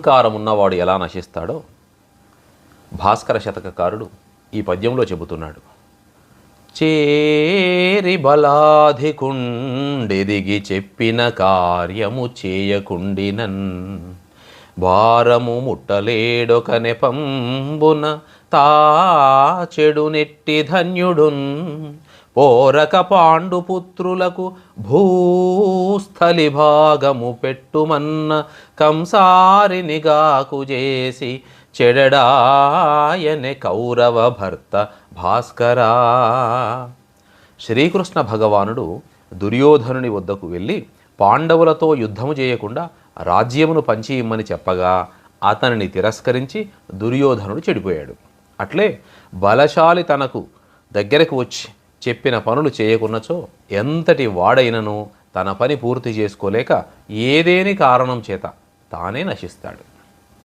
అహంకారం ఉన్నవాడు ఎలా నశిస్తాడో భాస్కర శతకకారుడు ఈ పద్యంలో చెబుతున్నాడు. చేరి బలాధికుండెదిగి చెప్పిన కార్యము చేయకుండినన్ భారము ముట్టలేడొక నెపంబున తా చెడు నెట్టి ధన్యుడున్ పోరక పాండుపుత్రులకు భూస్థలి భాగము పెట్టుమన్న కంసారినిగాకు చేసి చెడడాయనే కౌరవ భర్త భాస్కరా. శ్రీకృష్ణ భగవానుడు దుర్యోధనుని వద్దకు వెళ్ళి పాండవులతో యుద్ధము చేయకుండా రాజ్యమును పంచి ఇమ్మని చెప్పగా అతనిని తిరస్కరించి దుర్యోధనుడు చెడిపోయాడు. అట్లే బలశాలి తనకు దగ్గరకు వచ్చి చెప్పిన పనులు చేయకున్నచో ఎంతటి వాడైనను తన పని పూర్తి చేసుకోలేక ఏదేని కారణం చేత తానే నశిస్తాడు.